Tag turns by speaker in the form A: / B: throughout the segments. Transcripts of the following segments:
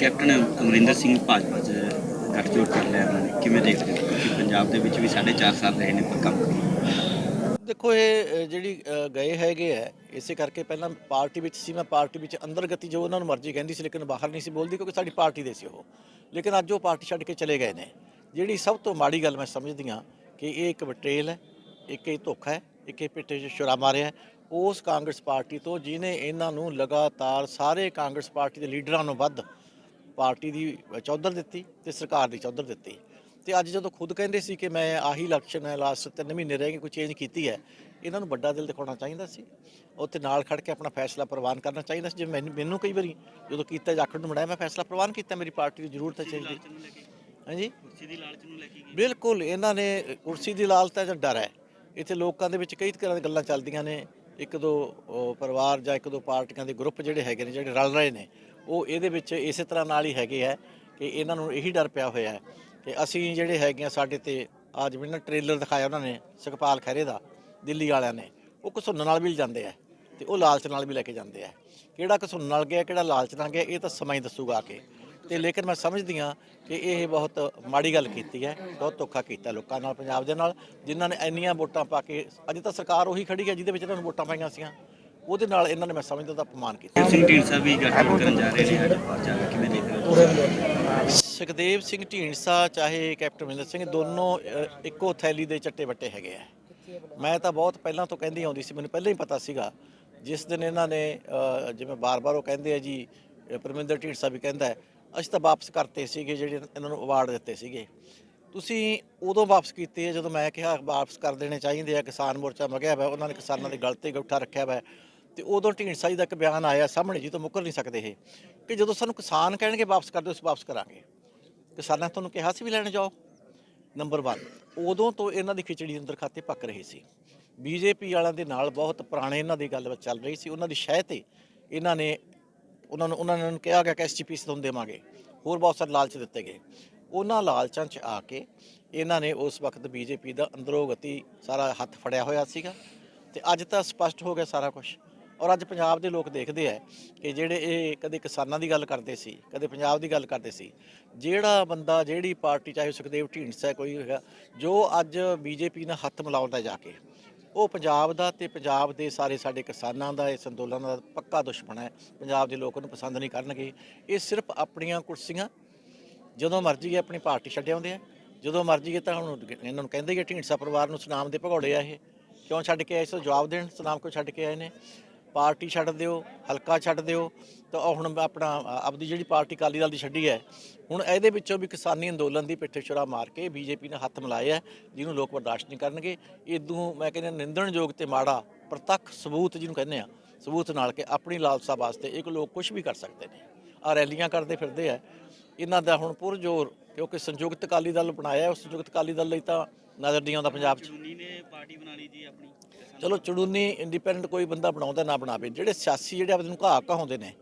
A: Captain Amarinder Singh Bhajpa 'ਚ ਗੱਠਜੋੜ ਕਰ ਲਿਆ ਉਹਨਾਂ ਨੇ। ਕਿਵੇਂ ਦੇਖਦੇ ਹੋ? ਕਿ ਪੰਜਾਬ ਦੇ ਵਿੱਚ ਵੀ 4.5 ਸਾਲ ਰਹੇ ਨੇ ਪਰ ਕੰਮ
B: ਦੇਖੋ, ਇਹ ਜਿਹੜੀ ਗਏ ਹੈਗੇ ਆ, ਇਸੇ ਕਰਕੇ ਪਹਿਲਾਂ ਪਾਰਟੀ ਵਿੱਚ ਸੀ, ਮੈਂ ਪਾਰਟੀ ਵਿੱਚ ਅੰਦਰ ਗਤੀ ਜੋ ਉਹਨਾਂ ਨੂੰ ਮਰਜ਼ੀ ਕਹਿੰਦੀ ਸੀ, ਲੇਕਿਨ ਬਾਹਰ ਨਹੀਂ ਸੀ ਬੋਲਦੀ ਕਿਉਂਕਿ ਸਾਡੀ ਪਾਰਟੀ ਦੇ ਸੀ ਉਹ। ਲੇਕਿਨ ਅੱਜ ਉਹ ਪਾਰਟੀ ਛੱਡ ਕੇ ਚਲੇ ਗਏ ਨੇ। ਜਿਹੜੀ ਸਭ ਤੋਂ ਮਾੜੀ ਗੱਲ ਮੈਂ ਸਮਝਦੀ ਹਾਂ ਕਿ ਇਹ ਇੱਕ ਬਟਰੇਲ ਹੈ, ਇੱਕ ਇਹ ਧੋਖਾ ਹੈ, ਇੱਕ ਇਹ ਪਿੱਠੇ 'ਚ ਛੁਰਾ ਮਾਰਿਆ ਉਸ ਕਾਂਗਰਸ ਪਾਰਟੀ ਤੋਂ ਜਿਨੇ ਇਹਨਾਂ ਨੂੰ ਲਗਾਤਾਰ ਸਾਰੇ ਕਾਂਗਰਸ ਪਾਰਟੀ ਦੇ ਲੀਡਰਾਂ ਨੂੰ ਵੱਧ ਪਾਰਟੀ ਦੀ ਚੌਧਰ ਦਿੱਤੀ ਤੇ ਸਰਕਾਰ ਦੀ ਚੌਧਰ ਦਿੱਤੀ। ਤੇ ਅੱਜ ਜਦੋਂ ਖੁਦ ਕਹਿੰਦੇ ਸੀ ਕਿ ਮੈਂ ਆਹੀ ਇਲੈਕਸ਼ਨ ਹੈ ਲਾਸਟ 3 ਮਹੀਨੇ ਰਹਿ ਗਏ ਕੋਈ ਚੇਂਜ ਕੀਤੀ ਹੈ ਇਹਨਾਂ ਨੂੰ ਵੱਡਾ ਦਿਲ ਦਿਖਾਉਣਾ ਚਾਹੀਦਾ ਸੀ। ਉੱਥੇ ਨਾਲ ਖੜ ਕੇ ਆਪਣਾ ਫੈਸਲਾ ਪ੍ਰਵਾਨ ਕਰਨਾ ਚਾਹੀਦਾ ਸੀ। ਜਿਵੇਂ ਮੈਨੂੰ ਕਈ ਵਾਰੀ ਜਦੋਂ ਕੀਤਾ ਜਾਖੜ ਨੂੰ ਮੜਾਇਆ ਮੈਂ ਫੈਸਲਾ ਪ੍ਰਵਾਨ ਕੀਤਾ ਮੇਰੀ ਪਾਰਟੀ ਦੀ ਜ਼ਰੂਰਤ ਹੈ ਚੇਂਜ ਦੀ ਹਾਂਜੀ?
A: ਕੁਰਸੀ ਦੀ ਲਾਲਚ ਨੂੰ ਲੈ ਕੇ
B: ਬਿਲਕੁਲ ਇਹਨਾਂ ਨੇ ਕੁਰਸੀ ਦੀ ਲਾਲਚ ਜਾਂ ਡਰ ਹੈ। ਇੱਥੇ ਲੋਕਾਂ ਦੇ ਵਿੱਚ ਕਈ ਤਰ੍ਹਾਂ ਦੀਆਂ ਗੱਲਾਂ ਚੱਲਦੀਆਂ ਨੇ। ਇੱਕ ਦੋ ਪਰਿਵਾਰ ਜਾਂ ਇੱਕ ਦੋ ਪਾਰਟੀਆਂ ਦੇ ਗਰੁੱਪ ਜਿਹੜੇ ਹੈਗੇ ਨੇ ਜਿਹੜੇ ਰਲ ਰਹੇ ਨੇ ਉਹ ਇਹਦੇ ਵਿੱਚ ਇਸੇ ਤਰ੍ਹਾਂ ਨਾਲ ਹੀ ਹੈਗੇ ਹੈ ਕਿ ਇਹਨਾਂ ਨੂੰ ਇਹੀ ਡਰ ਪਿਆ ਹੋਇਆ ਹੈ ਕਿ ਅਸੀਂ ਜਿਹੜੇ ਹੈਗੇ ਆ ਸਾਡੇ ਤੇ ਆ ਜਿਵੇਂ ਨਾ ਟ੍ਰੇਲਰ ਦਿਖਾਇਆ ਉਹਨਾਂ ਨੇ, ਸੁਖਪਾਲ ਖਹਿਰੇ ਦਾ, ਦਿੱਲੀ ਵਾਲਿਆਂ ਨੇ, ਉਹ ਘਸੁੰਨ ਨਾਲ ਵੀ ਜਾਂਦੇ ਆ ਤੇ ਉਹ ਲਾਲਚ ਨਾਲ ਵੀ ਲੈ ਕੇ ਜਾਂਦੇ ਆ। ਕਿਹੜਾ ਘਸੁੰਨ ਨਾਲ ਗਿਆ, ਕਿਹੜਾ ਲਾਲਚ ਨਾਲ ਗਿਆ, ਇਹ ਤਾਂ ਸਮਾਂ ਹੀ ਦੱਸੂਗਾ ਆ ਕੇ। ਤੇ ਲੇਕਿਨ ਮੈਂ ਸਮਝਦੀ ਹਾਂ ਕਿ ਇਹ ਬਹੁਤ ਮਾੜੀ ਗੱਲ ਕੀਤੀ ਹੈ, ਬਹੁਤ ਧੋਖਾ ਕੀਤਾ ਲੋਕਾਂ ਨਾਲ, ਪੰਜਾਬ ਦੇ ਨਾਲ, ਜਿਨ੍ਹਾਂ ਨੇ ਇੰਨੀਆਂ ਵੋਟਾਂ ਪਾ ਕੇ, ਅਜੇ ਤਾਂ ਸਰਕਾਰ ਉਹੀ ਖੜੀ ਹੈ ਜਿਹਦੇ ਵਿੱਚ ਇਹਨਾਂ ਨੂੰ ਵੋਟਾਂ ਪਾਈਆਂ ਸੀਆਂ। ਉਹਦੇ ਨਾਲ ਇਹਨਾਂ ਨੇ ਮੈਂ ਸਮਝਦਾ ਤਾਂ ਅਪਮਾਨ ਕੀਤਾ।
A: ਸਿੰਘ ਢੀਂਡਸਾ ਵੀ ਗੱਠਜੋੜ ਕਰਨ ਜਾ ਰਹੇ ਨੇ ਅੱਜ ਬਾਹਰ ਜਾ ਕੇ ਕਿਵੇਂ ਦੇਖਦੇ ਹੋ?
B: ਸੁਖਦੇਵ ਸਿੰਘ ਢੀਂਡਸਾ ਚਾਹੇ ਕੈਪਟਨ ਅਮਰਿੰਦਰ ਸਿੰਘ ਦੋਨੋਂ ਇੱਕੋ ਥੈਲੀ ਦੇ ਚੱਟੇ ਵੱਟੇ ਹੈਗੇ ਆ। ਮੈਂ ਤਾਂ ਬਹੁਤ ਪਹਿਲਾਂ ਤੋਂ ਕਹਿੰਦੀ ਆਉਂਦੀ ਸੀ ਮੈਨੂੰ ਪਹਿਲਾਂ ਹੀ ਪਤਾ ਸੀਗਾ। ਜਿਸ ਦਿਨ ਇਹਨਾਂ ਨੇ ਜਿਵੇਂ ਬਾਰ-ਬਾਰ ਉਹ ਕਹਿੰਦੇ ਆ ਜੀ ਪਰਮਿੰਦਰ ਢੀਂਡਸਾ ਵੀ ਕਹਿੰਦਾ ਅਸੀਂ ਤਾਂ ਵਾਪਸ ਕਰਤੇ ਸੀਗੇ ਜਿਹੜੇ ਇਹਨਾਂ ਨੂੰ ਅਵਾਰਡ ਦਿੱਤੇ ਸੀਗੇ। ਤੁਸੀਂ ਉਦੋਂ ਵਾਪਸ ਕੀਤੇ ਜਦੋਂ ਮੈਂ ਕਿਹਾ ਵਾਪਸ ਕਰ ਦੇਣੇ ਚਾਹੀਦੇ ਆ ਕਿਸਾਨ ਮੋਰਚਾ ਮਗਿਆ ਹੋਇਆ ਉਹਨਾਂ ਨੇ ਕਿਸਾਨਾਂ ਦੀ ਗਲਤੀ ਗੁੱਠਾ ਰੱਖਿਆ ਹੋਇਆ ਤੇ ਉਦੋਂ ਢੀਂਡਸਾ ਜੀ ਦਾ ਇੱਕ ਬਿਆਨ ਆਇਆ ਸਾਹਮਣੇ ਜੀ ਤੋਂ ਮੁੱਕਰ ਨਹੀਂ ਸਕਦੇ ਇਹ, ਕਿ ਜਦੋਂ ਸਾਨੂੰ ਕਿਸਾਨ ਕਹਿਣਗੇ ਵਾਪਸ ਕਰ ਦਿਓ, ਅਸੀਂ ਵਾਪਸ ਕਰਾਂਗੇ। ਕਿਸਾਨਾਂ ਨੇ ਤੁਹਾਨੂੰ ਕਿਹਾ ਸੀ ਵੀ ਲੈਣ ਜਾਓ। ਨੰਬਰ 1 ਉਦੋਂ ਤੋਂ ਇਹਨਾਂ ਦੀ ਖਿਚੜੀ ਅੰਦਰ ਖਾਤੇ ਪੱਕ ਰਹੀ ਸੀ। ਬੀਜੇਪੀ ਵਾਲਿਆਂ ਦੇ ਨਾਲ ਬਹੁਤ ਪੁਰਾਣੇ ਇਹਨਾਂ ਦੀ ਗੱਲਬਾਤ ਚੱਲ ਰਹੀ ਸੀ। ਉਹਨਾਂ ਦੀ ਸ਼ਹਿ ਤੇ ਇਹਨਾਂ ਨੇ, ਉਹਨਾਂ ਨੂੰ, ਉਹਨਾਂ ਨੇ ਕਿਹਾ ਗਿਆ ਕਿ ਐਸਜੀਪੀ ਤੁਹਾਨੂੰ ਦੇਵਾਂਗੇ। ਹੋਰ ਬਹੁਤ ਸਾਰੇ ਲਾਲਚ ਦਿੱਤੇ ਗਏ। ਉਹਨਾਂ ਲਾਲਚਾਂ 'ਚ ਆ ਕੇ ਇਹਨਾਂ ਨੇ ਉਸ ਵਕਤ ਬੀਜੇਪੀ ਦਾ ਅੰਦਰੋਂ ਗਤੀ ਸਾਰਾ ਹੱਥ ਫੜਿਆ ਹੋਇਆ ਸੀਗਾ। ਤੇ ਅੱਜ ਤਾਂ ਸਪਸ਼ਟ ਹੋ ਗਿਆ ਸਾਰਾ ਕੁਝ ਔਰ ਅੱਜ ਪੰਜਾਬ ਦੇ ਲੋਕ ਦੇਖਦੇ ਆ ਕਿ ਜਿਹੜੇ ਇਹ ਕਦੇ ਕਿਸਾਨਾਂ ਦੀ ਗੱਲ ਕਰਦੇ ਸੀ, ਕਦੇ ਪੰਜਾਬ ਦੀ ਗੱਲ ਕਰਦੇ ਸੀ, ਜਿਹੜਾ ਬੰਦਾ, ਜਿਹੜੀ ਪਾਰਟੀ, ਚਾਹੇ ਸੁਖਦੇਵ ਢੀਂਡਸਾ ਕੋਈ ਹੈਗਾ, ਜੋ ਅੱਜ ਬੀਜੇਪੀ ਨਾਲ ਹੱਥ ਮਿਲਾਉਂਦਾ ਜਾ ਕੇ, ਉਹ ਪੰਜਾਬ ਦਾ ਤੇ ਪੰਜਾਬ ਦੇ ਸਾਰੇ ਸਾਡੇ ਕਿਸਾਨਾਂ ਦਾ, ਇਸ ਅੰਦੋਲਨ ਦਾ ਪੱਕਾ ਦੁਸ਼ਮਣ ਹੈ। ਪੰਜਾਬ ਦੇ ਲੋਕ ਉਹਨੂੰ ਪਸੰਦ ਨਹੀਂ ਕਰਨਗੇ। ਇਹ ਸਿਰਫ ਆਪਣੀਆਂ ਕੁਰਸੀਆਂ, ਜਦੋਂ ਮਰਜ਼ੀ ਇਹ ਆਪਣੀ ਪਾਰਟੀ ਛੱਡ ਆਉਂਦੇ ਆ, ਜਦੋਂ ਮਰਜ਼ੀ ਇਹ ਤਾਂ ਹੁਣ ਇਹਨਾਂ ਨੂੰ ਕਹਿੰਦੇ ਕਿ ਢੀਂਡਸਾ ਪਰਿਵਾਰ ਨੂੰ ਸੁਨਾਮ ਦੇ ਭਗੌੜੇ ਆ ਇਹ। ਕਿਉਂ ਛੱਡ ਕੇ ਆਏ? ਸੋ ਜਵਾਬ ਦੇਣ, ਸੁਨਾਮ ਕਿਉਂ ਛੱਡ ਕੇ ਆਏ ਨੇ? ਪਾਰਟੀ ਛੱਡ ਦਿਓ, ਹਲਕਾ ਛੱਡ ਦਿਓ, ਤਾਂ ਉਹ ਹੁਣ ਆਪਣਾ, ਆਪਦੀ ਜਿਹੜੀ ਪਾਰਟੀ ਅਕਾਲੀ ਦਲ ਦੀ ਛੱਡੀ ਹੈ, ਹੁਣ ਇਹਦੇ ਵਿੱਚੋਂ ਵੀ ਕਿਸਾਨੀ ਅੰਦੋਲਨ ਦੀ ਪਿੱਠੇ ਛੁਰਾ ਮਾਰ ਕੇ ਬੀਜੇਪੀ ਨੇ ਹੱਥ ਮਿਲਾਇਆ ਜਿਹਨੂੰ ਲੋਕ ਬਰਦਾਸ਼ਤ ਨਹੀਂ ਕਰਨਗੇ। ਇਦੋਂ ਮੈਂ ਕਹਿੰਦਾ ਨਿੰਦਣਯੋਗ ਤੇ ਮਾੜਾ ਪ੍ਰਤੱਖ ਸਬੂਤ ਜਿਹਨੂੰ ਕਹਿੰਦੇ ਆ ਸਬੂਤ ਨਾਲ ਕਿ ਆਪਣੀ ਲਾਲਸਾ ਵਾਸਤੇ ਇੱਕ ਲੋਕ ਕੁਝ ਵੀ ਕਰ ਸਕਦੇ ਨੇ। ਆ ਰੈਲੀਆਂ ਕਰਦੇ ਫਿਰਦੇ ਆ। ਇਹਨਾਂ ਦਾ ਹੁਣ ਪੁਰਜੋਰ, ਕਿਉਂਕਿ ਸੰਯੁਕਤ ਅਕਾਲੀ ਦਲ ਬਣਾਇਆ ਉਸ ਸੰਯੁਕਤ ਅਕਾਲੀ ਦਲ ਲਈ ਤਾਂ ਨਜ਼ਰ ਨਹੀਂ ਆਉਂਦਾ ਪੰਜਾਬ 'ਚ।
A: ਨੇ ਪਾਰਟੀ ਬਣਾ ਲਈ ਜੀ ਆਪਣੀ।
B: ਚਲੋ ਚੜੂਨੀ ਇੰਡੀਪੈਂਡੈਂਟ ਕੋਈ ਬੰਦਾ ਬਣਾਉਂਦਾ ਨਾ ਬਣਾਵੇ, ਜਿਹੜੇ ਸਿਆਸੀ, ਜਿਹੜੇ ਆਪਣੇ ਨੂੰ ਘਾਹ ਕਹਾਉਂਦੇ ਨੇ,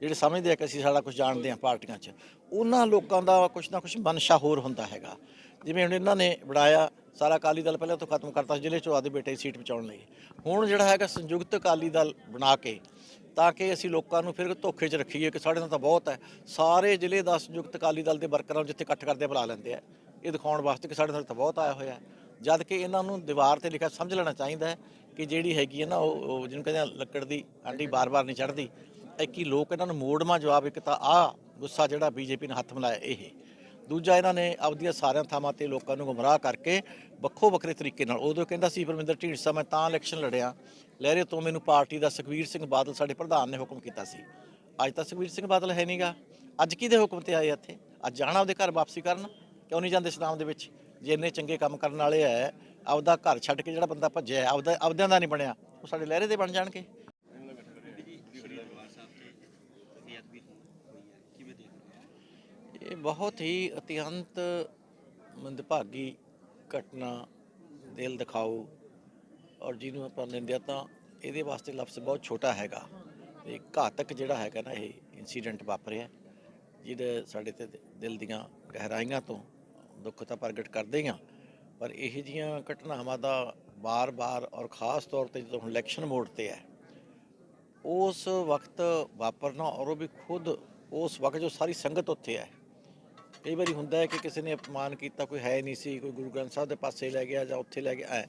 B: ਜਿਹੜੇ ਸਮਝਦੇ ਆ ਕਿ ਅਸੀਂ ਸਾਰਾ ਕੁਝ ਜਾਣਦੇ ਆ ਪਾਰਟੀਆਂ 'ਚ, ਉਹਨਾਂ ਲੋਕਾਂ ਦਾ ਕੁਝ ਨਾ ਕੁਝ ਮਨਸ਼ਾ ਹੋਰ ਹੁੰਦਾ ਹੈਗਾ। ਜਿਵੇਂ ਹੁਣ ਇਹਨਾਂ ਨੇ ਬਣਾਇਆ, ਸਾਰਾ ਅਕਾਲੀ ਦਲ ਪਹਿਲਾਂ ਤੋਂ ਖਤਮ ਕਰਤਾ ਜ਼ਿਲ੍ਹੇ ਚੋਂ ਆਦੇ ਬੇਟੇ ਦੀ ਸੀਟ ਬਚਾਉਣ ਲਈ। ਹੁਣ ਜਿਹੜਾ ਹੈਗਾ ਸੰਯੁਕਤ ਅਕਾਲੀ ਦਲ ਬਣਾ ਕੇ, ਤਾਂ ਕਿ ਅਸੀਂ ਲੋਕਾਂ ਨੂੰ ਫਿਰ ਧੋਖੇ 'ਚ ਰੱਖੀਏ ਕਿ ਸਾਡੇ ਨਾਲ ਤਾਂ ਬਹੁਤ ਹੈ। ਸਾਰੇ ਜ਼ਿਲ੍ਹੇ ਦਾ ਸੰਯੁਕਤ ਅਕਾਲੀ ਦਲ ਦੇ ਵਰਕਰਾਂ ਨੂੰ ਜਿੱਥੇ ਇਕੱਠ ਕਰਦੇ ਬੁਲਾ ਲੈਂਦੇ ਆ, ਇਹ ਦਿਖਾਉਣ ਵਾਸਤੇ ਕਿ ਸਾਡੇ ਨਾਲ ਤਾਂ ਬਹੁਤ ਆਇਆ ਹੋਇਆ। ਹੈ ਜਦ ਕਿ ਇਹਨਾਂ ਨੂੰ ਦੀਵਾਰ ਤੇ ਲਿਖਿਆ ਸਮਝ ਲੈਣਾ ਚਾਹੀਦਾ ਹੈ ਕਿ ਜਿਹੜੀ ਹੈਗੀ ਹੈ ਨਾ ਉਹ ਜਿਹਨੂੰ ਕਹਿੰਦੇ ਆ ਲੱਕੜ ਦੀ ਆਂਡੀ ਬਾਰ-ਬਾਰ ਨਹੀਂ ਚੜਦੀ ਇੱਕ ਹੀ ਲੋਕ ਇਹਨਾਂ ਨੂੰ ਮੋੜਮਾ ਜਵਾਬ, ਇੱਕ ਤਾਂ ਆ ਗੁੱਸਾ ਜਿਹੜਾ ਬੀਜੇਪੀ ਨੇ ਹੱਥ ਮਿਲਾਇਆ, ਇਹ ਦੂਜਾ ਇਹਨਾਂ ਨੇ ਆਪਦੀਆਂ ਸਾਰਿਆਂ ਥਾਵਾਂ ਤੇ ਲੋਕਾਂ ਨੂੰ ਗੁੰਮਰਾਹ ਕਰਕੇ ਵੱਖੋ ਵੱਖਰੇ ਤਰੀਕੇ ਨਾਲ, ਉਦੋਂ ਕਹਿੰਦਾ ਸੀ ਪਰਮਿੰਦਰ ਢੀਂਡਸਾ, ਮੈਂ ਤਾਂ ਇਲੈਕਸ਼ਨ ਲੜਿਆ। ਲਹਿਰੇ ਤੋਂ ਮੈਨੂੰ ਪਾਰਟੀ ਦਾ ਸੁਖਵੀਰ ਸਿੰਘ ਬਾਦਲ ਸਾਡੇ ਪ੍ਰਧਾਨ ਨੇ ਹੁਕਮ ਕੀਤਾ ਸੀ। ਅੱਜ ਤਾਂ ਸੁਖਵੀਰ ਸਿੰਘ ਬਾਦਲ ਹੈ ਨਹੀਂਗਾ ਅੱਜ ਕਿਹਦੇ ਹੁਕਮ ਤੇ ਆਏ ਇੱਥੇ? ਅੱਜ ਜਾਣਾ ਉਹਦੇ ਘਰ ਵਾਪਸੀ ਕਰਨ? ਕਿਉਂ ਨਹੀਂ ਜਾਂਦੇ ਸਨਾਮ ਦੇ ਵਿੱਚ? ਜੇ ਇੰਨੇ ਚੰਗੇ ਕੰਮ ਕਰਨ ਵਾਲੇ ਐ ਆਪਦਾ ਘਰ ਛੱਡ ਕੇ ਜਿਹੜਾ ਬੰਦਾ ਭੱਜਿਆ ਹੈ, ਆਪਦਾ ਆਪਦਿਆਂ ਦਾ ਨਹੀਂ ਬਣਿਆ। ਉਹ ਸਾਡੇ ਲਹਿਰੇ ਦੇ ਬਣ ਜਾਣਗੇ। ਇਹ ਬਹੁਤ ਹੀ ਅਤਿਅੰਤ ਮੰਦਭਾਗੀ ਘਟਨਾ ਦਿਲ ਦਿਖਾਓ ਔਰ ਜਿਹਨੂੰ ਆਪਾਂ ਲੈਂਦੇ ਨਿੰਦਿਆ ਤਾਂ ਇਹਦੇ ਵਾਸਤੇ ਲਫ਼ਜ਼ ਬਹੁਤ ਛੋਟਾ ਹੈਗਾ। ਤੇ ਘਾਤਕ ਜਿਹੜਾ ਹੈਗਾ ਨਾ ਇਹ ਇਨਸੀਡੈਂਟ ਵਾਪਰਿਆ ਜਿਹਦੇ ਸਾਡੇ ਤੇ ਦਿਲ ਦੀਆਂ ਗਹਿਰਾਈਆਂ ਤੋਂ ਦੁੱਖ ਤਾਂ ਪ੍ਰਗਟ ਕਰਦੇ ਹੀ ਹਾਂ ਪਰ ਇਹ ਜੀਆਂ ਘਟਨਾਵਾਂ ਦਾ ਬਾਰ-ਬਾਰ ਔਰ ਖਾਸ ਤੌਰ ਤੇ ਜਦੋਂ ਹੁਣ ਇਲੈਕਸ਼ਨ ਮੋਡ ਤੇ ਹੈ, ਉਸ ਵਕਤ ਵਾਪਰਨਾ ਔਰ ਉਹ ਵੀ ਖੁਦ ਉਸ ਵਕਤ ਜੋ ਸਾਰੀ ਸੰਗਤ ਉੱਥੇ ਹੈ, ਕਈ ਵਾਰੀ ਹੁੰਦਾ ਹੈ ਕਿ ਕਿਸੇ ਨੇ ਅਪਮਾਨ ਕੀਤਾ, ਕੋਈ ਹੈ ਨਹੀਂ ਸੀ, ਕੋਈ ਗੁਰੂ ਗ੍ਰੰਥ ਸਾਹਿਬ ਦੇ ਪਾਸੇ ਲੈ ਗਿਆ ਜਾਂ ਉੱਥੇ ਲੈ ਗਿਆ, ਐ।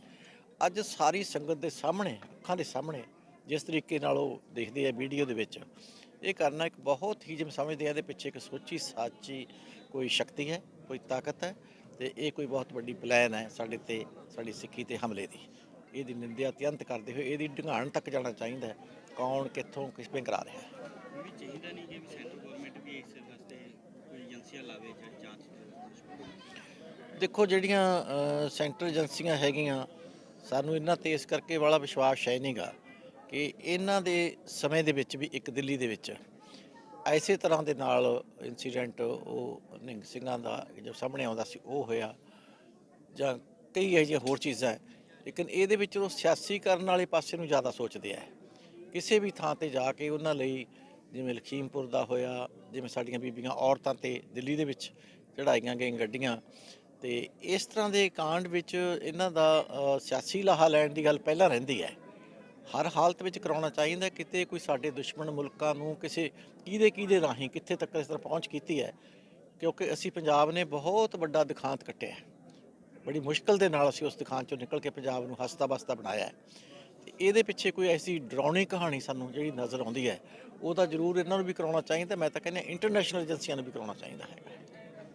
B: ਅੱਜ ਸਾਰੀ ਸੰਗਤ ਦੇ ਸਾਹਮਣੇ, ਅੱਖਾਂ ਦੇ ਸਾਹਮਣੇ, ਜਿਸ ਤਰੀਕੇ ਨਾਲ ਉਹ ਦੇਖਦੇ ਆ ਵੀਡੀਓ ਦੇ ਵਿੱਚ, ਇਹ ਕਰਨਾ ਇੱਕ ਬਹੁਤ ਹੀ, ਜਿਵੇਂ ਸਮਝਦੇ ਆ ਇਹਦੇ ਪਿੱਛੇ ਇੱਕ ਸੋਚੀ ਸਾਚੀ ਕੋਈ ਸ਼ਕਤੀ ਹੈ, ਕੋਈ ਤਾਕਤ ਹੈ। ਤੇ ਇਹ ਕੋਈ ਬਹੁਤ ਵੱਡੀ ਪਲਾਨ ਹੈ ਸਾਡੇ ਤੇ ਸਾਡੀ ਸਿੱਖੀ ਤੇ ਹਮਲੇ ਦੀ। ਇਹਦੀ ਨਿੰਦਿਆ ਅਤਿਅੰਤ ਕਰਦੇ ਹੋਏ ਇਹਦੀ ਢੰਗਾਣ ਤੱਕ ਜਾਣਾ ਚਾਹੀਦਾ ਹੈ। ਕੌਣ ਕਿੱਥੋਂ ਕਿਸ ਪੇ ਕਰਾ ਰਿਹਾ ਹੈ।
A: ਇਹ ਵੀ ਚਾਹੀਦਾ ਨਹੀਂ ਕਿ ਵੀ ਸੈਂਟਰ ਗਵਰਨਮੈਂਟ ਵੀ ਇਸ ਵਾਸਤੇ ਕੋਈ ਏਜੰਸੀਆਂ ਲਾਵੇ ਜਾਂ ਜਾਂਚ ਦੇ
B: ਦੇਖੋ ਜਿਹੜੀਆਂ ਸੈਂਟਰ ਏਜੰਸੀਆਂ ਹੈਗੀਆਂ ਸਾਨੂੰ ਇਹਨਾਂ ਤੇ ਇਸ ਕਰਕੇ ਵਾਲਾ ਵਿਸ਼ਵਾਸ ਹੈ ਨਹੀਂਗਾ ਕਿ ਇਹਨਾਂ ਦੇ ਸਮੇਂ ਦੇ ਵਿੱਚ ਵੀ ਇੱਕ ਦਿੱਲੀ ਦੇ ਵਿੱਚ ਐਸੇ ਤਰ੍ਹਾਂ ਦੇ ਨਾਲ ਇਨਸੀਡੈਂਟ ਉਹ ਨਿੰਗ ਸਿੰਘਾਂ ਦਾ ਜੋ ਸਾਹਮਣੇ ਆਉਂਦਾ ਸੀ, ਉਹ ਹੋਇਆ ਜਾਂ ਕਈ ਇਹੋ ਜਿਹੀਆਂ ਹੋਰ ਚੀਜ਼ਾਂ ਲੇਕਿਨ ਇਹਦੇ ਵਿੱਚ ਉਹ ਸਿਆਸੀਕਰਨ ਵਾਲੇ ਪਾਸੇ ਨੂੰ ਜ਼ਿਆਦਾ ਸੋਚਦੇ ਆ। ਕਿਸੇ ਵੀ ਥਾਂ ਤੇ ਜਾ ਕੇ ਉਹਨਾਂ ਲਈ ਜਿਵੇਂ ਲਖੀਮਪੁਰ ਦਾ ਹੋਇਆ, ਜਿਵੇਂ ਸਾਡੀਆਂ ਬੀਬੀਆਂ ਔਰਤਾਂ ਤੇ ਦਿੱਲੀ ਦੇ ਵਿੱਚ ਚੜਾਈਆਂ ਗਈਆਂ ਗੱਡੀਆਂ ਤੇ ਇਸ ਤਰ੍ਹਾਂ ਦੇ ਕਾਂਡ ਵਿੱਚ ਇਹਨਾਂ ਦਾ ਸਿਆਸੀ ਲਾਹਾ ਲੈਣ ਦੀ ਗੱਲ ਪਹਿਲਾਂ ਰਹਿੰਦੀ ਹੈ। ਹਰ ਹਾਲਤ ਵਿੱਚ ਕਰਾਉਣਾ ਚਾਹੀਦਾ ਕਿਤੇ ਕੋਈ ਸਾਡੇ ਦੁਸ਼ਮਣ ਮੁਲਕਾਂ ਨੂੰ ਕਿਸੇ ਕਿਹਦੇ ਕਿਹਦੇ ਰਾਹੀਂ ਕਿੱਥੇ ਤੱਕ ਇਸ ਤਰ੍ਹਾਂ ਪਹੁੰਚ ਕੀਤੀ ਹੈ, ਕਿਉਂਕਿ ਅਸੀਂ ਪੰਜਾਬ ਨੇ ਬਹੁਤ ਵੱਡਾ ਦਿਖਾਂਤ ਕੱਟਿਆ ਹੈ। ਬੜੀ ਮੁਸ਼ਕਲ ਦੇ ਨਾਲ ਅਸੀਂ ਉਸ ਦਿਖਾਂਤ ਚੋਂ ਨਿਕਲ ਕੇ ਪੰਜਾਬ ਨੂੰ ਹੱਸਦਾ ਬਸਤਾ ਬਣਾਇਆ ਹੈ। ਤੇ ਇਹਦੇ ਪਿੱਛੇ ਕੋਈ ਐਸੀ ਡਰਾਉਣੀ ਕਹਾਣੀ ਸਾਨੂੰ ਜਿਹੜੀ ਨਜ਼ਰ ਆਉਂਦੀ ਹੈ ਉਹ ਤਾਂ ਜ਼ਰੂਰ ਇਹਨਾਂ ਨੂੰ ਵੀ ਕਰਾਉਣਾ ਚਾਹੀਦਾ, ਮੈਂ ਤਾਂ ਕਹਿੰਦਾ ਇੰਟਰਨੈਸ਼ਨਲ ਏਜੰਸੀਆਂ ਨੂੰ ਵੀ ਕਰਾਉਣਾ ਚਾਹੀਦਾ ਹੈਗਾ।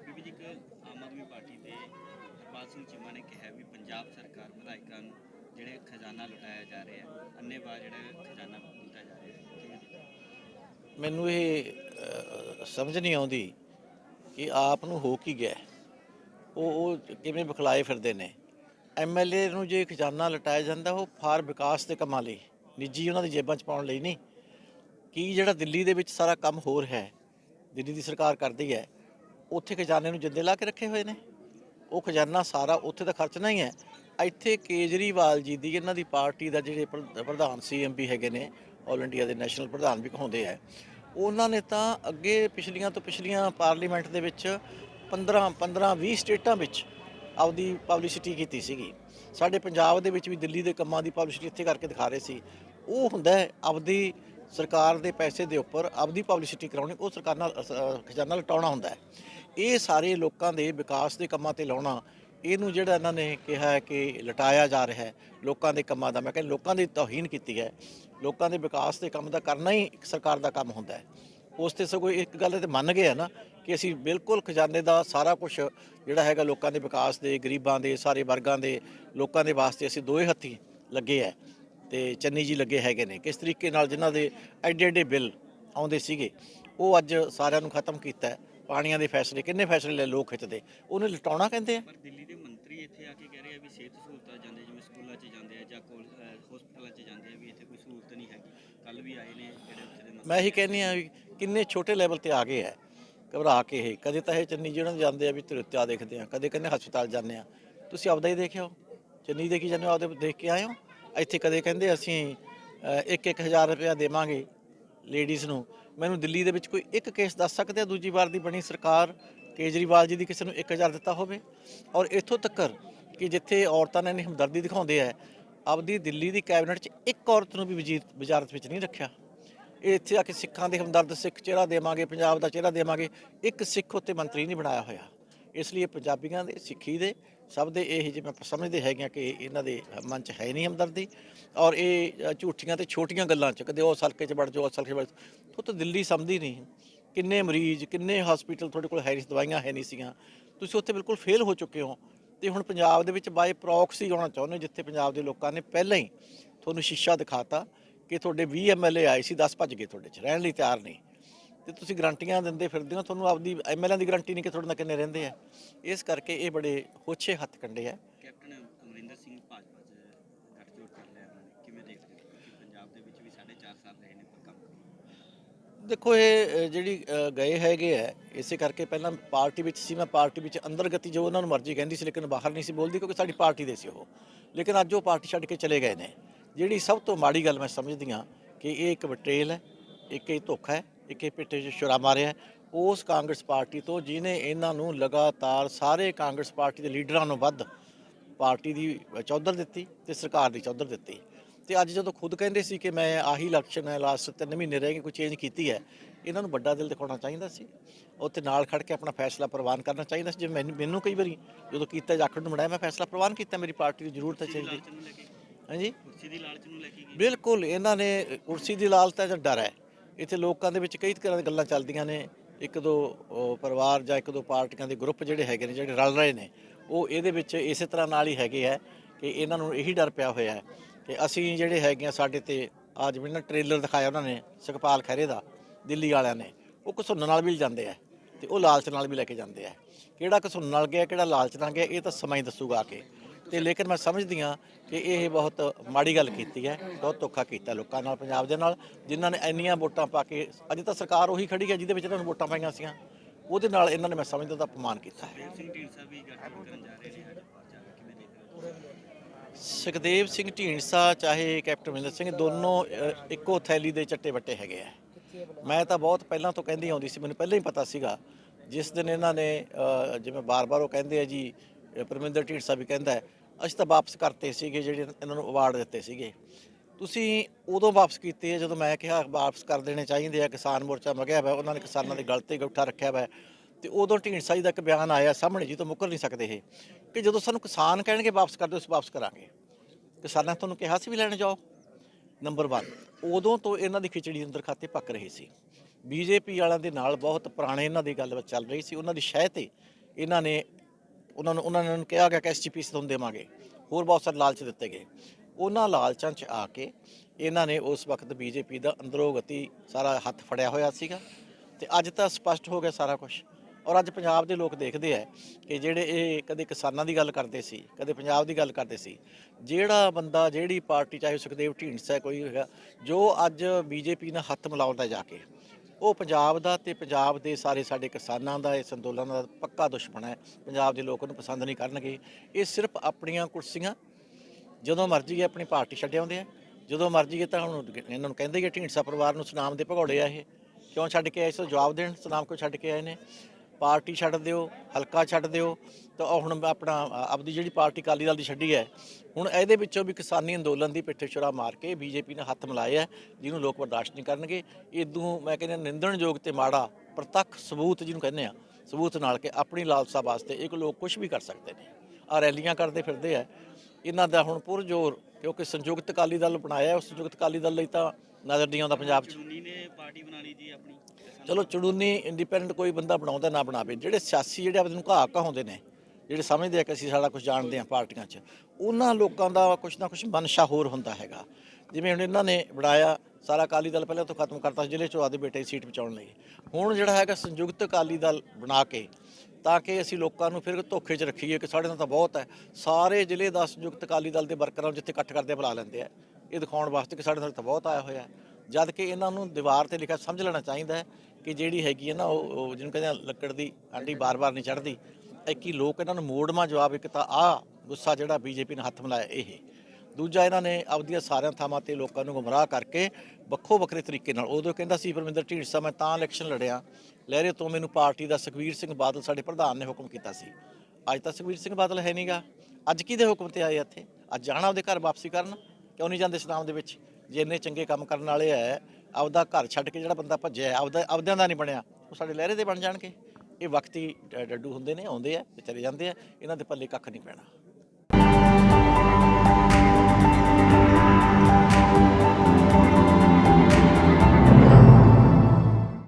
A: ਬੀਬੀ ਜੀ ਆਮ ਆਦਮੀ ਪਾਰਟੀ ਦੇ ਹਰਪਾਲ ਸਿੰਘ ਚੀਮਾ ਨੇ ਕਿਹਾ ਵੀ ਪੰਜਾਬ ਸਰਕਾਰ ਵਿਧਾਇਕਾਂ ਨੂੰ ਜਿਹੜੇ ਖਜ਼ਾਨਾ ਲੁਟਾਇਆ ਜਾ ਰਿਹਾ ਹੈ ਅੰਨੇਵਾਹ ਜਿਹੜਾ ਖਜ਼ਾਨਾ ਲੁਟਾਇਆ ਜਾ ਰਿਹਾ ਹੈ।
B: ਮੈਨੂੰ ਇਹ ਸਮਝ ਨਹੀਂ ਆਉਂਦੀ ਕਿ ਆਪ ਨੂੰ ਹੋ ਕੀ ਗਿਆ ਉਹ ਉਹ ਕਿਵੇਂ ਬਖਲਾਏ ਫਿਰਦੇ ਨੇ। ਐਮਐਲਏ ਨੂੰ ਜੇ ਖਜ਼ਾਨਾ ਲਟਾਇਆ ਜਾਂਦਾ, ਉਹ ਫਾਰ ਵਿਕਾਸ ਦੇ ਕੰਮਾਂ ਲਈ, ਨਿੱਜੀ ਉਹਨਾਂ ਦੀ ਜੇਬਾਂ 'ਚ ਪਾਉਣ ਲਈ ਨਹੀਂ। ਕੀ ਜਿਹੜਾ ਦਿੱਲੀ ਦੇ ਵਿੱਚ ਸਾਰਾ ਕੰਮ ਹੋ ਰਿਹਾ ਹੈ, ਦਿੱਲੀ ਦੀ ਸਰਕਾਰ ਕਰਦੀ ਹੈ, ਉੱਥੇ ਖਜ਼ਾਨੇ ਨੂੰ ਜਿੰਦੇ ਲਾ ਕੇ ਰੱਖੇ ਹੋਏ ਨੇ? ਉਹ ਖਜ਼ਾਨਾ ਸਾਰਾ ਉੱਥੇ ਦਾ ਖਰਚਣਾ ਹੀ ਹੈ। ਇੱਥੇ ਕੇਜਰੀਵਾਲ ਜੀ ਦੀ ਇਹਨਾਂ ਦੀ ਪਾਰਟੀ ਦਾ ਜਿਹੜੇ ਪ੍ਰ- ਪ੍ਰਧਾਨ ਸੀਐਮਪੀ ਹੈਗੇ ਨੇ ਆਲ ਇੰਡੀਆ ਦੇ ਨੈਸ਼ਨਲ ਪ੍ਰਧਾਨ ਵੀ ਕਹਾਉਂਦੇ ਆ। ਉਹਨਾਂ ਨੇ ਤਾਂ ਅੱਗੇ ਪਿਛਲੀਆਂ ਤੋਂ ਪਿਛਲੀਆਂ ਪਾਰਲੀਮੈਂਟ ਦੇ ਵਿੱਚ 15 15 20 ਸਟੇਟਾਂ ਵਿੱਚ ਆਪਦੀ ਪਬਲਿਸਿਟੀ ਕੀਤੀ ਸੀਗੀ। ਸਾਡੇ ਪੰਜਾਬ ਦੇ ਵਿੱਚ ਵੀ ਦਿੱਲੀ ਦੇ ਕੰਮਾਂ ਦੀ ਪਬਲਿਸਿਟੀ ਇੱਥੇ ਕਰਕੇ ਦਿਖਾ ਰਹੇ ਸੀ। ਉਹ ਹੁੰਦਾ ਹੈ ਆਪਦੀ ਸਰਕਾਰ ਦੇ ਪੈਸੇ ਦੇ ਉੱਪਰ ਆਪਦੀ ਪਬਲਿਸਿਟੀ ਕਰਾਉਣੀ ਉਹ ਸਰਕਾਰ ਨਾਲ ਅ, ਖਜ਼ਾਨਾ ਲਟਾਉਣਾ ਹੁੰਦਾ ਹੈ। ਇਹ ਸਾਰੇ ਲੋਕਾਂ ਦੇ ਵਿਕਾਸ ਦੇ ਕੰਮਾਂ ਤੇ ਲਾਉਣਾ ਇਹਨੂੰ ਜਿਹੜਾ ਇਹਨਾਂ ਨੇ ਕਿਹਾ ਹੈ ਕਿ ਲਟਾਇਆ ਜਾ ਰਿਹਾ ਹੈ ਲੋਕਾਂ ਦੇ ਕੰਮਾਂ ਦਾ, ਮੈਂ ਕਹਿੰਦਾ ਲੋਕਾਂ ਦੀ ਤੋਹੀਨ ਕੀਤੀ ਹੈ, ਲੋਕਾਂ ਦੇ ਵਿਕਾਸ ਦੇ ਕੰਮ ਦਾ ਕਰਨਾ ਹੀ ਇੱਕ ਸਰਕਾਰ ਦਾ ਕੰਮ ਹੁੰਦਾ ਹੈ। ਉਸ ਤੇ ਸਗੋਂ ਇੱਕ ਗੱਲ ਤੇ ਮੰਨ ਗਏ ਆ ਨਾ ਕਿ ਅਸੀਂ ਬਿਲਕੁਲ ਖਜ਼ਾਨੇ ਦਾ ਸਾਰਾ ਕੁਝ ਜਿਹੜਾ ਹੈਗਾ ਲੋਕਾਂ ਦੇ ਵਿਕਾਸ ਦੇ, ਗਰੀਬਾਂ ਦੇ, ਸਾਰੇ ਵਰਗਾਂ ਦੇ, ਲੋਕਾਂ ਦੇ ਵਾਸਤੇ ਅਸੀਂ ਦੋਏ ਹੱਥੀ ਲੱਗੇ ਆ ਤੇ ਚੰਨੀ ਜੀ ਲੱਗੇ ਹੈਗੇ ਨੇ। ਕਿਸ ਤਰੀਕੇ ਨਾਲ ਜਿਨ੍ਹਾਂ ਦੇ ਐਡੇ ਐਡੇ ਬਿੱਲ ਆਉਂਦੇ ਸੀਗੇ, ਉਹ ਅੱਜ ਸਾਰਿਆਂ ਨੂੰ ਖਤਮ ਕੀਤਾ ਪਾਣੀਆਂ ਦੇ ਫੈਸਲੇ ਕਿੰਨੇ ਫੈਸਲੇ ਲੈ ਲੋਕ ਹਿੱਤ ਦੇ ਉਹਨੂੰ ਲਟਾਉਣਾ ਕਹਿੰਦੇ ਆ?
A: ਪਰ ਦਿੱਲੀ ਦੇ ਮੰਤਰੀ ਇੱਥੇ ਆ ਕੇ ਕਹਿ ਰਹੇ ਆ ਵੀ ਸਿਹਤ ਸਹੂਲਤਾਂ ਜਾਂਦੇ ਜਿਵੇਂ ਸਕੂਲਾਂ 'ਚ ਜਾਂਦੇ ਆ ਜਾਂ ਕੋਲ ਹਸਪਤਾਲਾਂ 'ਚ ਜਾਂਦੇ ਆ ਵੀ ਇੱਥੇ ਕੋਈ ਸਹੂਲਤ ਨਹੀਂ ਹੈਗੀ। ਕੱਲ ਵੀ ਆਏ ਨੇ ਜਿਹੜੇ ਉੱਥੇ ਦੇ
B: ਮੈਂ ਇਹੀ ਕਹਿੰਦੀ ਆ ਵੀ ਕਿੰਨੇ ਛੋਟੇ ਲੈਵਲ ਤੇ ਆ ਗਏ ਆ। ਘਬਰਾ ਕੇ ਇਹ ਕਦੇ ਤਾਂ ਇਹ ਚੰਨੀ ਜਿਹੜਾ ਜਾਂਦੇ ਆ ਵੀ ਤਰੁੱਤਿਆ ਦੇਖਦੇ ਆ ਕਦੇ ਕਹਿੰਦੇ ਹਸਪਤਾਲ ਜਾਂਦੇ ਆ। ਤੁਸੀਂ ਆਪਦਾ ਹੀ ਦੇਖਿਓ ਚੰਨੀ ਦੇਖੀ ਜਾਂਦੇ ਆਪਦੇ ਦੇਖ ਕੇ ਆਏ ਹੋ? ਇੱਥੇ ਕਦੇ ਕਹਿੰਦੇ ਅਸੀਂ 1-1000 ਰੁਪਇਆ ਦੇਵਾਂਗੇ ਲੇਡੀਜ਼ ਨੂੰ। ਮੈਨੂੰ ਦਿੱਲੀ ਦੇ ਵਿੱਚ ਕੋਈ ਇੱਕ ਕੇਸ ਦੱਸ ਸਕਦੇ ਆ? ਦੂਜੀ ਵਾਰ ਦੀ ਬਣੀ ਸਰਕਾਰ ਕੇਜਰੀਵਾਲ ਜੀ ਦੀ ਕਿਸੇ ਨੂੰ 1000 ਦਿੱਤਾ ਹੋਵੇ? ਔਰ ਇੱਥੋਂ ਤੱਕ ਕਿ ਜਿੱਥੇ ਔਰਤਾਂ ਨੇ ਹਮਦਰਦੀ ਦਿਖਾਉਂਦੇ ਆ, ਆਪਦੀ ਦਿੱਲੀ ਦੀ ਕੈਬਨਿਟ 'ਚ ਇੱਕ ਔਰਤ ਨੂੰ ਵੀ ਵਜ਼ਾਰਤ ਵਿੱਚ ਨਹੀਂ ਰੱਖਿਆ। ਇਹ ਇੱਥੇ ਆ ਕੇ ਸਿੱਖਾਂ ਦੇ ਹਮਦਰਦ, ਸਿੱਖ ਚਿਹਰਾ ਦੇਵਾਂਗੇ, ਪੰਜਾਬ ਦਾ ਚਿਹਰਾ ਦੇਵਾਂਗੇ। ਇੱਕ ਸਿੱਖ ਉੱਤੇ ਮੰਤਰੀ ਨਹੀਂ ਬਣਾਇਆ ਹੋਇਆ। ਇਸ ਲਈ ਪੰਜਾਬੀਆਂ ਦੇ, ਸਿੱਖੀ ਦੇ, ਸਭ ਦੇ ਇਹ ਜਿਵੇਂ ਆਪਾਂ ਸਮਝਦੇ ਹੈਗੇ ਆ ਕਿ ਇਹਨਾਂ ਦੇ ਮਨ 'ਚ ਹੈ ਨਹੀਂ ਹਮਦਰਦੀ। ਔਰ ਇਹ ਝੂਠੀਆਂ ਤੇ ਛੋਟੀਆਂ ਗੱਲਾਂ 'ਚ, ਕਦੇ ਉਸ ਹਲਕੇ 'ਚ ਵੜ ਜਾਓ, ਉਸ ਹਲਕੇ 'ਚ ਵੜ ਉਹ ਤਾਂ ਦਿੱਲੀ ਸਮਝਦੀ ਨਹੀਂ। ਕਿੰਨੇ ਮਰੀਜ਼ ਕਿੰਨੇ ਹਸਪੀਟਲ ਤੁਹਾਡੇ ਕੋਲ ਹੈਰਿਸ ਦਵਾਈਆਂ ਹੈ ਨਹੀਂ ਸੀਗੀਆਂ। ਤੁਸੀਂ ਉੱਥੇ ਬਿਲਕੁਲ ਫੇਲ ਹੋ ਚੁੱਕੇ ਹੋ। ਤੇ ਹੁਣ ਪੰਜਾਬ ਦੇ ਵਿੱਚ ਬਾਏ ਪ੍ਰੌਕਸੀ ਆਉਣਾ ਚਾਹੁੰਦੇ ਹੋ, ਜਿੱਥੇ ਪੰਜਾਬ ਦੇ ਲੋਕਾਂ ਨੇ ਪਹਿਲਾਂ ਹੀ ਤੁਹਾਨੂੰ ਸ਼ੀਸ਼ਾ ਦਿਖਾਤਾ ਕਿ ਤੁਹਾਡੇ 20 ਐਮਐਲਏ ਆਏ ਸੀ 10 ਭੱਜ ਗਏ ਤੁਹਾਡੇ 'ਚ ਰਹਿਣ ਲਈ ਤਿਆਰ ਨਹੀਂ। ਤੇ ਤੁਸੀਂ ਗਰੰਟੀਆਂ ਦਿੰਦੇ ਫਿਰਦੇ ਹੋ ਤੁਹਾਨੂੰ ਆਪਦੀ ਐਮਐਲਏ ਦੀ ਗਰੰਟੀ ਨਹੀਂ ਕਿ ਤੁਹਾਡੇ ਨਾਲ ਕਿੰਨੇ ਰਹਿੰਦੇ ਆ। ਇਸ ਕਰਕੇ ਇਹ ਬੜੇ ਹੋਛੇ ਹੱਥ ਕੰਡੇ ਆ
A: ਕੈਪਟਨ ਅਮਰਿੰਦਰ ਸਿੰਘ ਭਾਜਪਾ 'ਚ ਗੱਠਜੋੜ ਕਰ ਲਿਆ ਉਹਨਾਂ ਨੇ ਕਿਵੇਂ ਦੇਖਦੇ ਹੋ ਕਿ ਪੰਜਾਬ ਦੇ ਵਿੱਚ ਵੀ 4.5 ਸਾਲ ਰਹੇ ਨੇ ਪਰ ਕੰਮ
B: ਦੇਖੋ, ਇਹ ਜਿਹੜੀ ਗਏ ਹੈਗੇ ਆ, ਇਸੇ ਕਰਕੇ ਪਹਿਲਾਂ ਪਾਰਟੀ ਵਿੱਚ ਸੀ, ਮੈਂ ਪਾਰਟੀ ਵਿੱਚ ਅੰਦਰ ਗਤੀ ਜੋ ਉਹਨਾਂ ਨੂੰ ਮਰਜ਼ੀ ਕਹਿੰਦੀ ਸੀ, ਲੇਕਿਨ ਬਾਹਰ ਨਹੀਂ ਸੀ ਬੋਲਦੀ ਕਿਉਂਕਿ ਸਾਡੀ ਪਾਰਟੀ ਦੇ ਸੀ ਉਹ। ਲੇਕਿਨ ਅੱਜ ਉਹ ਪਾਰਟੀ ਛੱਡ ਕੇ ਚਲੇ ਗਏ ਨੇ। ਜਿਹੜੀ ਸਭ ਤੋਂ ਮਾੜੀ ਗੱਲ ਮੈਂ ਸਮਝਦੀ ਹਾਂ ਕਿ ਇਹ ਇੱਕ ਬਟੇਲ ਹੈ, ਇੱਕ ਇਹ ਧੋਖਾ ਹੈ, ਇੱਕ ਇਹ ਪਿੱਠੇ 'ਚ ਛੁਰਾ ਮਾਰਿਆ ਉਸ ਕਾਂਗਰਸ ਪਾਰਟੀ ਤੋਂ ਜਿਨੇ ਇਹਨਾਂ ਨੂੰ ਲਗਾਤਾਰ ਸਾਰੇ ਕਾਂਗਰਸ ਪਾਰਟੀ ਦੇ ਲੀਡਰਾਂ ਨੂੰ ਵੱਧ ਪਾਰਟੀ ਦੀ ਚੌਧਰ ਦਿੱਤੀ ਤੇ ਸਰਕਾਰ ਦੀ ਚੌਧਰ ਦਿੱਤੀ। ਤੇ ਅੱਜ ਜਦੋਂ ਖੁਦ ਕਹਿੰਦੇ ਸੀ ਕਿ ਮੈਂ ਆਹੀ ਇਲੈਕਸ਼ਨ ਹੈ ਲਾਸਟ ਤਿੰਨ ਮਹੀਨੇ ਰਹਿ ਗਏ ਕੋਈ ਚੇਂਜ ਕੀਤੀ ਹੈ ਇਹਨਾਂ ਨੂੰ ਵੱਡਾ ਦਿਲ ਦਿਖਾਉਣਾ ਚਾਹੀਦਾ ਸੀ। ਉੱਥੇ ਨਾਲ ਖੜ ਕੇ ਆਪਣਾ ਫੈਸਲਾ ਪ੍ਰਵਾਨ ਕਰਨਾ ਚਾਹੀਦਾ ਸੀ। ਜਿਵੇਂ ਮੈਨੂੰ ਮੈਨੂੰ ਕਈ ਵਾਰੀ ਜਦੋਂ ਕੀਤਾ ਜਾਖੜ ਨੂੰ ਬਣਾਇਆ ਮੈਂ ਫੈਸਲਾ ਪ੍ਰਵਾਨ ਕੀਤਾ ਮੇਰੀ ਪਾਰਟੀ ਦੀ ਜ਼ਰੂਰਤ ਹੈ ਚੇਂਜ ਦੀ
A: ਲਾਲਚ ਕੇ
B: ਹਾਂਜੀ?
A: ਕੁਰਸੀ ਦੀ ਲਾਲਚ ਨੂੰ ਲੈ ਕੇ ਗਏ
B: ਬਿਲਕੁਲ ਇਹਨਾਂ ਨੇ ਕੁਰਸੀ ਦੀ ਲਾਲਤਾ ਜਾਂ ਡਰ ਹੈ ਇੱਥੇ ਲੋਕਾਂ ਦੇ ਵਿੱਚ ਕਈ ਤਰ੍ਹਾਂ ਦੀਆਂ ਗੱਲਾਂ ਚੱਲਦੀਆਂ ਨੇ। ਇੱਕ ਦੋ ਪਰਿਵਾਰ ਜਾਂ ਇੱਕ ਦੋ ਪਾਰਟੀਆਂ ਦੇ ਗਰੁੱਪ ਜਿਹੜੇ ਹੈਗੇ ਨੇ ਜਿਹੜੇ ਰਲ ਰਹੇ ਨੇ ਉਹ ਇਹਦੇ ਵਿੱਚ ਇਸੇ ਤਰ੍ਹਾਂ ਨਾਲ ਹੀ ਹੈਗੇ ਆ ਕਿ ਇਹਨਾਂ ਨੂੰ ਇਹੀ ਡਰ ਪਿਆ ਹੋਇਆ ਹੈ। ਕਿ ਅਸੀਂ ਜਿਹੜੇ ਹੈਗੇ ਆ ਸਾਡੇ ਤੇ ਅੱਜ ਜਿਵੇਂ ਨਾ ਟ੍ਰੇਲਰ ਦਿਖਾਇਆ ਉਹਨਾਂ ਨੇ, ਸੁਖਪਾਲ ਖਹਿਰੇ ਦਾ, ਦਿੱਲੀ ਵਾਲਿਆਂ ਨੇ, ਉਹ ਘਸੁੰਨ ਨਾਲ ਵੀ ਜਾਂਦੇ ਆ ਤੇ ਉਹ ਲਾਲਚ ਨਾਲ ਵੀ ਲੈ ਕੇ ਜਾਂਦੇ ਆ। ਕਿਹੜਾ ਘਸੁੰਨ ਨਾਲ ਗਿਆ, ਕਿਹੜਾ ਲਾਲਚ ਨਾਲ ਗਿਆ, ਇਹ ਤਾਂ ਸਮਾਂ ਹੀ ਦੱਸੂਗਾ ਆ ਕੇ। ਤੇ ਲੇਕਿਨ ਮੈਂ ਸਮਝਦੀ ਹਾਂ ਕਿ ਇਹ ਬਹੁਤ ਮਾੜੀ ਗੱਲ ਕੀਤੀ ਹੈ, ਬਹੁਤ ਧੋਖਾ ਕੀਤਾ ਲੋਕਾਂ ਨਾਲ, ਪੰਜਾਬ ਦੇ ਨਾਲ, ਜਿਨ੍ਹਾਂ ਨੇ ਇੰਨੀਆਂ ਵੋਟਾਂ ਪਾ ਕੇ, ਅੱਜ ਤਾਂ ਸਰਕਾਰ ਉਹੀ ਖੜੀ ਹੈ ਜਿਹਦੇ ਵਿੱਚ ਇਹਨਾਂ ਨੂੰ ਵੋਟਾਂ ਪਾਈਆਂ ਸੀਆਂ, ਉਹਦੇ ਨਾਲ ਇਹਨਾਂ ਨੇ ਮੈਂ ਸਮਝਦਾ ਤਾਂ ਅਪਮਾਨ ਕੀਤਾ ਹੈ
A: ਦੇਵ ਸਿੰਘ ਢੀਂਡਸਾ ਵੀ ਗਠਜੋੜ ਕਰਨ ਜਾ ਰਹੇ ਨੇ ਹਰਿਦੁਆਰ ਜਾ ਕੇ ਕਿਵੇਂ ਦੇਖਦੇ ਹੋ
B: ਸੁਖਦੇਵ ਸਿੰਘ ਢੀਂਡਸਾ ਚਾਹੇ ਕੈਪਟਨ ਅਮਰਿੰਦਰ ਸਿੰਘ ਦੋਨੋਂ ਅ, ਇੱਕੋ ਥੈਲੀ ਦੇ ਚੱਟੇ ਵੱਟੇ ਹੈਗੇ ਆ। ਮੈਂ ਤਾਂ ਬਹੁਤ ਪਹਿਲਾਂ ਤੋਂ ਕਹਿੰਦੀ ਆਉਂਦੀ ਸੀ ਮੈਨੂੰ ਪਹਿਲਾਂ ਹੀ ਪਤਾ ਸੀਗਾ। ਜਿਸ ਦਿਨ ਇਹਨਾਂ ਨੇ ਅ, ਜਿਵੇਂ ਬਾਰ-ਬਾਰ ਉਹ ਕਹਿੰਦੇ ਆ ਜੀ ਅ, ਪਰਮਿੰਦਰ ਢੀਂਡਸਾ ਵੀ ਕਹਿੰਦਾ ਹੈ, ਅਸੀਂ ਤਾਂ ਵਾਪਸ ਕਰਤੇ ਸੀਗੇ ਜਿਹੜੇ ਇਹਨਾਂ ਨੂੰ ਅਵਾਰਡ ਦਿੱਤੇ ਸੀਗੇ। ਤੁਸੀਂ ਉਦੋਂ ਵਾਪਸ ਕੀਤੇ ਆ ਜਦੋਂ ਮੈਂ ਕਿਹਾ ਵਾਪਸ ਕਰ ਦੇਣੇ ਚਾਹੀਦੇ ਆ ਕਿਸਾਨ ਮੋਰਚਾ ਮਗਿਆ ਹੋਇਆ ਉਹਨਾਂ ਨੇ ਕਿਸਾਨਾਂ ਦੇ ਗਲ ਤੇ ਗੱਠਾ ਰੱਖਿਆ ਹੋਇਆ। ਤੇ ਉਦੋਂ ਢੀਂਡਸਾ ਜੀ ਦਾ ਇੱਕ ਬਿਆਨ ਆਇਆ ਸਾਹਮਣੇ ਜੀ ਤੋਂ ਮੁੱਕਰ ਨਹੀਂ ਸਕਦੇ ਇਹ, ਕਿ ਜਦੋਂ ਸਾਨੂੰ ਕਿਸਾਨ ਕਹਿਣਗੇ ਵਾਪਸ ਕਰ ਦਿਓ, ਅਸੀਂ ਵਾਪਸ ਕਰਾਂਗੇ। ਕਿਸਾਨਾਂ ਨੇ ਤੁਹਾਨੂੰ ਕਿਹਾ ਸੀ ਵੀ ਲੈਣ ਜਾਓ, ਨੰਬਰ 1 ਉਦੋਂ ਤੋਂ ਇਹਨਾਂ ਦੀ ਖਿਚੜੀ ਅੰਦਰ ਖਾਤੇ ਪੱਕ ਰਹੇ ਸੀ। ਬੀਜੇਪੀ ਵਾਲਿਆਂ ਦੇ ਨਾਲ ਬਹੁਤ ਪੁਰਾਣੇ ਇਹਨਾਂ ਦੀ ਗੱਲਬਾਤ ਚੱਲ ਰਹੀ ਸੀ, ਉਹਨਾਂ ਦੀ ਸ਼ਹਿ ਤੇ ਇਹਨਾਂ ਨੇ, ਉਹਨਾਂ ਨੂੰ, ਉਹਨਾਂ ਨੇ ਕਿਹਾ ਗਿਆ ਕਿ ਐਸਜੀਪੀ ਤੁਹਾਨੂੰ ਦੇਵਾਂਗੇ। ਹੋਰ ਬਹੁਤ ਸਾਰੇ ਲਾਲਚ ਦਿੱਤੇ ਗਏ। ਉਹਨਾਂ ਲਾਲਚਾਂ 'ਚ ਆ ਕੇ ਇਹਨਾਂ ਨੇ ਉਸ ਵਕਤ ਬੀਜੇਪੀ ਦਾ ਅੰਦਰੋਂ ਗਤੀ ਸਾਰਾ ਹੱਥ ਫੜਿਆ ਹੋਇਆ ਸੀਗਾ ਤੇ ਅੱਜ ਤਾਂ ਸਪਸ਼ਟ ਹੋ ਗਿਆ ਸਾਰਾ ਕੁਝ ਔਰ ਅੱਜ ਪੰਜਾਬ ਦੇ ਲੋਕ ਦੇਖਦੇ ਆ ਕਿ ਜਿਹੜੇ ਇਹ ਕਦੇ ਕਿਸਾਨਾਂ ਦੀ ਗੱਲ ਕਰਦੇ ਸੀ, ਕਦੇ ਪੰਜਾਬ ਦੀ ਗੱਲ ਕਰਦੇ ਸੀ, ਜਿਹੜਾ ਬੰਦਾ, ਜਿਹੜੀ ਪਾਰਟੀ, ਚਾਹੇ ਸੁਖਦੇਵ ਢੀਂਡਸਾ ਕੋਈ ਹੈਗਾ, ਜੋ ਅੱਜ ਬੀਜੇਪੀ ਨਾਲ ਹੱਥ ਮਿਲਾਉਂਦਾ ਜਾ ਕੇ, ਉਹ ਪੰਜਾਬ ਦਾ ਤੇ ਪੰਜਾਬ ਦੇ ਸਾਰੇ ਸਾਡੇ ਕਿਸਾਨਾਂ ਦਾ, ਇਸ ਅੰਦੋਲਨ ਦਾ ਪੱਕਾ ਦੁਸ਼ਮਣ ਹੈ। ਪੰਜਾਬ ਦੇ ਲੋਕ ਉਹਨੂੰ ਪਸੰਦ ਨਹੀਂ ਕਰਨਗੇ। ਇਹ ਸਿਰਫ ਆਪਣੀਆਂ ਕੁਰਸੀਆਂ, ਜਦੋਂ ਮਰਜ਼ੀ ਆਪਣੀ ਪਾਰਟੀ ਛੱਡ ਆਉਂਦੇ ਆ, ਜਦੋਂ ਮਰਜ਼ੀ ਤਾਂ ਹੁਣ ਇਹਨਾਂ ਨੂੰ ਕਹਿੰਦੇ ਕਿ ਢੀਂਡਸਾ ਪਰਿਵਾਰ ਨੂੰ ਸੁਨਾਮ ਦੇ ਭਗੌੜੇ ਆ ਇਹ, ਕਿਉਂ ਛੱਡ ਕੇ ਆਏ? ਸੋ ਜਵਾਬ ਦੇਣ, ਸੁਨਾਮ ਕਿਉਂ ਛੱਡ ਕੇ ਆਏ ਨੇ? ਪਾਰਟੀ ਛੱਡ ਦਿਓ, ਹਲਕਾ ਛੱਡ ਦਿਓ, ਤਾਂ ਉਹ ਹੁਣ ਆਪਣਾ, ਆਪਦੀ ਜਿਹੜੀ ਪਾਰਟੀ ਅਕਾਲੀ ਦਲ ਦੀ ਛੱਡੀ ਹੈ, ਹੁਣ ਇਹਦੇ ਵਿੱਚੋਂ ਵੀ ਕਿਸਾਨੀ ਅੰਦੋਲਨ ਦੀ ਪਿੱਠੇ ਛੁਰਾ ਮਾਰ ਕੇ ਬੀਜੇਪੀ ਨੇ ਹੱਥ ਮਿਲਾਇਆ ਜਿਹਨੂੰ ਲੋਕ ਬਰਦਾਸ਼ਤ ਨਹੀਂ ਕਰਨਗੇ। ਇਦੋਂ ਮੈਂ ਕਹਿੰਦਾ ਨਿੰਦਣਯੋਗ ਤੇ ਮਾੜਾ ਪ੍ਰਤੱਖ ਸਬੂਤ ਜਿਹਨੂੰ ਕਹਿੰਦੇ ਆ ਸਬੂਤ ਨਾਲ ਕਿ ਆਪਣੀ ਲਾਲਸਾ ਵਾਸਤੇ ਇਹ ਲੋਕ ਕੁਝ ਵੀ ਕਰ ਸਕਦੇ ਨੇ। ਆ ਰੈਲੀਆਂ ਕਰਦੇ ਫਿਰਦੇ ਆ। ਇਹਨਾਂ ਦਾ ਹੁਣ ਪੁਰਜੋਰ, ਕਿਉਂਕਿ ਸੰਯੁਕਤ ਅਕਾਲੀ ਦਲ ਬਣਾਇਆ ਉਸ ਸੰਯੁਕਤ ਅਕਾਲੀ ਦਲ ਲਈ ਤਾਂ ਨਜ਼ਰ ਨਹੀਂ ਆਉਂਦਾ ਪੰਜਾਬ 'ਚ।
A: ਨੇ ਪਾਰਟੀ ਬਣਾ ਲਈ ਜੀ ਆਪਣੀ।
B: ਚਲੋ ਚੜੂਨੀ ਇੰਡੀਪੈਂਡੈਂਟ ਕੋਈ ਬੰਦਾ ਬਣਾਉਂਦਾ ਨਾ ਬਣਾਵੇ, ਜਿਹੜੇ ਸਿਆਸੀ ਜਿਹੜੇ ਆਪਣੇ ਨੂੰ ਘਾਹ ਕਹਾਉਂਦੇ ਨੇ, ਜਿਹੜੇ ਸਮਝਦੇ ਆ ਕਿ ਅਸੀਂ ਸਾਰਾ ਕੁਝ ਜਾਣਦੇ ਆ ਪਾਰਟੀਆਂ 'ਚ, ਉਹਨਾਂ ਲੋਕਾਂ ਦਾ ਕੁਝ ਨਾ ਕੁਝ ਮਨਸ਼ਾ ਹੋਰ ਹੁੰਦਾ ਹੈਗਾ। ਜਿਵੇਂ ਹੁਣ ਇਹਨਾਂ ਨੇ ਬਣਾਇਆ, ਸਾਰਾ ਅਕਾਲੀ ਦਲ ਪਹਿਲਾਂ ਤੋਂ ਖਤਮ ਕਰਤਾ ਸੀ, ਜ਼ਿਲ੍ਹੇ ਚੋਂ ਆਦੇ ਬੇਟੇ ਦੀ ਸੀਟ ਬਚਾਉਣ ਲਈ। ਹੁਣ ਜਿਹੜਾ ਹੈਗਾ ਸੰਯੁਕਤ ਅਕਾਲੀ ਦਲ ਬਣਾ ਕੇ, ਤਾਂ ਕਿ ਅਸੀਂ ਲੋਕਾਂ ਨੂੰ ਫਿਰ ਧੋਖੇ 'ਚ ਰੱਖੀਏ ਕਿ ਸਾਡੇ ਨਾਲ ਤਾਂ ਬਹੁਤ ਹੈ, ਸਾਰੇ ਜ਼ਿਲ੍ਹੇ ਦਾ ਸੰਯੁਕਤ ਅਕਾਲੀ ਦਲ ਦੇ ਵਰਕਰਾਂ ਨੂੰ ਜਿੱਥੇ ਇਕੱਠ ਕਰਦੇ ਬੁਲਾ ਲੈਂਦੇ ਆ। ਇਹ ਦਿਖਾਉਣ ਵਾਸਤੇ ਕਿ ਸਾਡੇ ਨਾਲ ਤਾਂ ਬਹੁਤ ਆਇਆ ਹੋਇਆ। ਹੈ ਜਦ ਕਿ ਇਹਨਾਂ ਨੂੰ ਦੀਵਾਰ ਤੇ ਲਿਖਿਆ ਸਮਝ ਲੈਣਾ ਚਾਹੀਦਾ ਹੈ ਕਿ ਜਿਹੜੀ ਹੈਗੀ ਹੈ ਨਾ ਉਹ ਜਿਹਨੂੰ ਕਹਿੰਦੇ ਆ ਲੱਕੜ ਦੀ ਆਂਡੀ ਬਾਰ-ਬਾਰ ਨਹੀਂ ਚੜਦੀ ਇੱਕ ਹੀ ਲੋਕ ਇਹਨਾਂ ਨੂੰ ਮੋੜਮਾ ਜਵਾਬ ਇੱਕ ਤਾਂ ਆ ਗੁੱਸਾ ਜਿਹੜਾ ਬੀਜੇਪੀ ਨੇ ਹੱਥ ਮਿਲਾਇਆ, ਇਹ ਦੂਜਾ ਇਹਨਾਂ ਨੇ ਆਪਦੀਆਂ ਸਾਰਿਆਂ ਥਾਵਾਂ ਤੇ ਲੋਕਾਂ ਨੂੰ ਗੁੰਮਰਾਹ ਕਰਕੇ ਵੱਖੋ ਵੱਖਰੇ ਤਰੀਕੇ ਨਾਲ, ਉਦੋਂ ਕਹਿੰਦਾ ਸੀ ਪਰਮਿੰਦਰ ਢੀਂਡਸਾ, ਮੈਂ ਤਾਂ ਇਲੈਕਸ਼ਨ ਲੜਿਆ। ਲਹਿਰੇ ਤੋਂ ਮੈਨੂੰ ਪਾਰਟੀ ਦਾ ਸੁਖਵੀਰ ਸਿੰਘ ਬਾਦਲ ਸਾਡੇ ਪ੍ਰਧਾਨ ਨੇ ਹੁਕਮ ਕੀਤਾ ਸੀ। ਅੱਜ ਤਾਂ ਸੁਖਵੀਰ ਸਿੰਘ ਬਾਦਲ ਹੈ ਨਹੀਂਗਾ ਅੱਜ ਕਿਹਦੇ ਹੁਕਮ ਤੇ ਆਏ ਇੱਥੇ? ਅੱਜ ਜਾਣਾ ਉਹਦੇ ਘਰ ਵਾਪਸੀ ਕਰਨ? ਕਿਉਂ ਨਹੀਂ ਜਾਂਦੇ ਸਨਾਮ ਦੇ ਵਿੱਚ? ਜੇ ਇੰਨੇ ਚੰਗੇ ਕੰਮ ਕਰਨ ਵਾਲੇ ਐ ਆਪਦਾ ਘਰ ਛੱਡ ਕੇ ਜਿਹੜਾ ਬੰਦਾ ਭੱਜਿਆ ਹੈ, ਆਪਦਾ ਆਪਦਿਆਂ ਦਾ ਨਹੀਂ ਬਣਿਆ। ਉਹ ਸਾਡੇ ਲਹਿਰੇ ਦੇ ਬਣ ਜਾਣਗੇ। ਇਹ ਵਕਤੀ ਡ- ਡੱਡੂ ਹੁੰਦੇ ਨੇ ਆਉਂਦੇ ਆ ਤੇ ਚਲੇ ਜਾਂਦੇ ਆ ਇਹਨਾਂ ਦੇ ਪੱਲੇ ਕੱਖ ਨਹੀਂ ਪੈਣਾ।